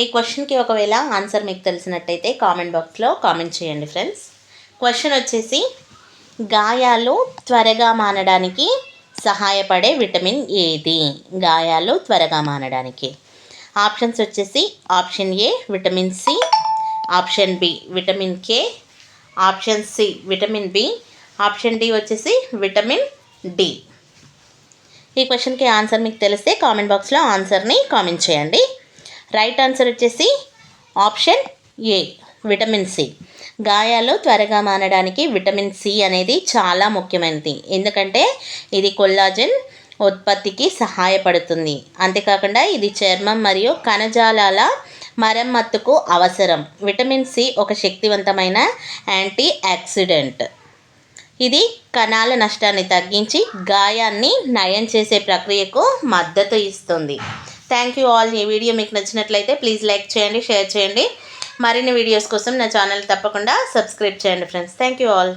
ఈ క్వశ్చన్కి ఒకవేళ ఆన్సర్ మీకు తెలిసినట్టయితే కామెంట్ బాక్స్లో కామెంట్ చేయండి ఫ్రెండ్స్. క్వశ్చన్ వచ్చేసి గాయాలు త్వరగా మానడానికి సహాయపడే విటమిన్ ఏది? గాయాలు త్వరగా మానడానికి. ఆప్షన్స్ వచ్చేసి option A vitamin C option B vitamin K option C vitamin B option D వచ్చేసి విటమిన్ డి. ఈ క్వశ్చన్కి ఆన్సర్ మీకు తెలిస్తే కామెంట్ బాక్స్లో ఆన్సర్ని కామెంట్ చేయండి. రైట్ ఆన్సర్ వచ్చేసి ఆప్షన్ ఏ విటమిన్ సి. గాయాలు త్వరగా మానడానికి విటమిన్ సి అనేది చాలా ముఖ్యమైనది. ఎందుకంటే ఇది కొల్లాజన్ ఉత్పత్తికి సహాయపడుతుంది. అంతేకాకుండా ఇది చర్మం మరియు కణజాలాల మరమ్మత్తుకు అవసరం. విటమిన్ సి ఒక శక్తివంతమైన యాంటీ యాక్సిడెంట్ ఇది కణాల నష్టాన్ని తగ్గించి గాయాన్ని నయం చేసే ప్రక్రియకు మద్దతు ఇస్తుంది. థ్యాంక్ యూ ఆల్ ఈ వీడియో మీకు నచ్చినట్లయితే ప్లీజ్ లైక్ చేయండి షేర్ చేయండి. మరిన్ని వీడియోస్ కోసం నా ఛానల్ తప్పకుండా సబ్స్క్రైబ్ చేయండి ఫ్రెండ్స్ థ్యాంక్ యూ ఆల్